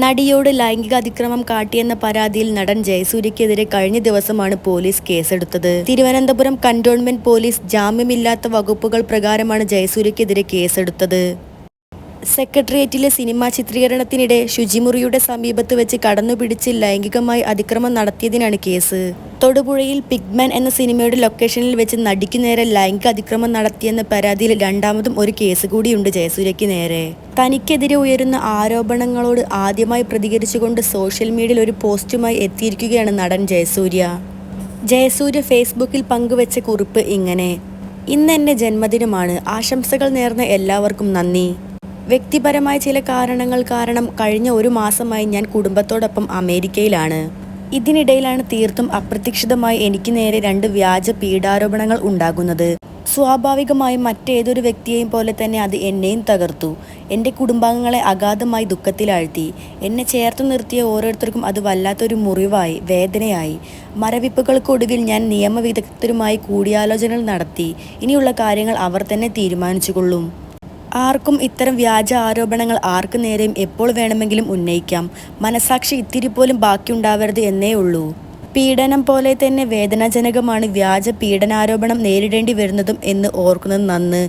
നടിയോട് ലൈംഗിക അതിക്രമം കാട്ടിയെന്ന പരാതിയിൽ നടൻ ജയസൂര്യക്കെതിരെ കഴിഞ്ഞ ദിവസമാണ് പോലീസ് കേസെടുത്തത്. തിരുവനന്തപുരം കന്റോൺമെന്റ് പോലീസ് ജാമ്യമില്ലാത്ത വകുപ്പുകൾ പ്രകാരമാണ് ജയസൂര്യക്കെതിരെ കേസെടുത്തത്. സെക്രട്ടേറിയറ്റിലെ സിനിമാ ചിത്രീകരണത്തിനിടെ ശുചിമുറിയുടെ സമീപത്ത് വെച്ച് കടന്നുപിടിച്ച് ലൈംഗികമായി അതിക്രമം നടത്തിയതിനാണ് കേസ്. തൊടുപുഴയിൽ പിഗ്മാൻ എന്ന സിനിമയുടെ ലൊക്കേഷനിൽ വെച്ച് നടിക്കു നേരെ ലൈംഗിക അതിക്രമം നടത്തിയെന്ന പരാതിയിൽ രണ്ടാമതും ഒരു കേസ് കൂടിയുണ്ട് ജയസൂര്യയ്ക്ക് നേരെ. തനിക്കെതിരെ ഉയരുന്ന ആരോപണങ്ങളോട് ആദ്യമായി പ്രതികരിച്ചുകൊണ്ട് സോഷ്യൽ മീഡിയയിൽ ഒരു പോസ്റ്റുമായി എത്തിയിരിക്കുകയാണ് നടൻ ജയസൂര്യ. ജയസൂര്യ ഫേസ്ബുക്കിൽ പങ്കുവച്ച കുറിപ്പ് ഇങ്ങനെ. ഇന്ന് എന്റെ ജന്മദിനമാണ്. ആശംസകൾ നേർന്ന എല്ലാവർക്കും നന്ദി. വ്യക്തിപരമായ ചില കാരണങ്ങൾ കാരണം കഴിഞ്ഞ ഒരു മാസമായി ഞാൻ കുടുംബത്തോടൊപ്പം അമേരിക്കയിലാണ്. ഇതിനിടയിലാണ് തീർത്തും അപ്രതീക്ഷിതമായി എനിക്ക് നേരെ രണ്ട് വ്യാജ പീഡാരോപണങ്ങൾ ഉണ്ടാകുന്നത്. സ്വാഭാവികമായും മറ്റേതൊരു വ്യക്തിയെയും പോലെ തന്നെ അത് എന്നെയും തകർത്തു. എന്റെ കുടുംബാംഗങ്ങളെ അഗാധമായി ദുഃഖത്തിലാഴ്ത്തി. എന്നെ ചേർത്ത് നിർത്തിയ ഓരോരുത്തർക്കും അത് വല്ലാത്തൊരു മുറിവായി വേദനയായി. മരവിപ്പുകൾക്കൊടുവിൽ ഞാൻ നിയമവിദഗ്ധരുമായി കൂടിയാലോചനകൾ നടത്തി. ഇനിയുള്ള കാര്യങ്ങൾ അവർ തന്നെ തീരുമാനിച്ചുകൊള്ളും. ആർക്കും ഇത്തരം വ്യാജ ആരോപണങ്ങൾ ആർക്കു നേരെയും എപ്പോൾ വേണമെങ്കിലും ഉന്നയിക്കാം. മനസാക്ഷി ഇത്തിരി പോലും ബാക്കിയുണ്ടാവരുത് എന്നേ ഉള്ളൂ. പീഡനം പോലെ തന്നെ വേദനാജനകമാണ് വ്യാജ പീഡനാരോപണം നേരിടേണ്ടി വരുന്നതും എന്ന് ഓർക്കുന്നത് നന്ന്.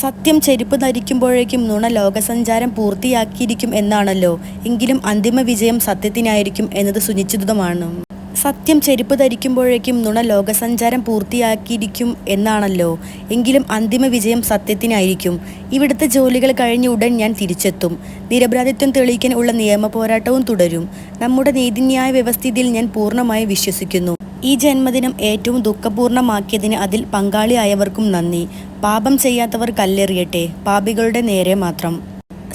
സത്യം ചെരുപ്പ് ധരിക്കുമ്പോഴേക്കും നുണ ലോകസഞ്ചാരം പൂർത്തിയാക്കിയിരിക്കും എന്നാണല്ലോ. എങ്കിലും അന്തിമ വിജയം സത്യത്തിനായിരിക്കും എന്നത് സുനിശ്ചിതമാണ്. സത്യം ചെരുപ്പ് ധരിക്കുമ്പോഴേക്കും നുണ ലോകസഞ്ചാരം പൂർത്തിയാക്കിയിരിക്കും എന്നാണല്ലോ. എങ്കിലും അന്തിമ വിജയം സത്യത്തിനായിരിക്കും. ഇവിടുത്തെ ജോലികൾ കഴിഞ്ഞ ഉടൻ ഞാൻ തിരിച്ചെത്തും. നിരപരാധിത്വം തെളിയിക്കാൻ ഉള്ള നിയമ പോരാട്ടവും തുടരും. നമ്മുടെ നീതിന്യായ വ്യവസ്ഥിതിയിൽ ഞാൻ പൂർണമായി വിശ്വസിക്കുന്നു. ഈ ജന്മദിനം ഏറ്റവും ദുഃഖപൂർണമാക്കിയതിന് അതിൽ പങ്കാളിയായവർക്കും നന്ദി. പാപം ചെയ്യാത്തവർ കല്ലെറിയട്ടെ. പാപികളുടെ നേരെ മാത്രം.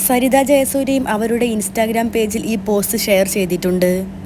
സരിത ജയസൂര്യയും അവരുടെ ഇൻസ്റ്റാഗ്രാം പേജിൽ ഈ പോസ്റ്റ് ഷെയർ ചെയ്തിട്ടുണ്ട്.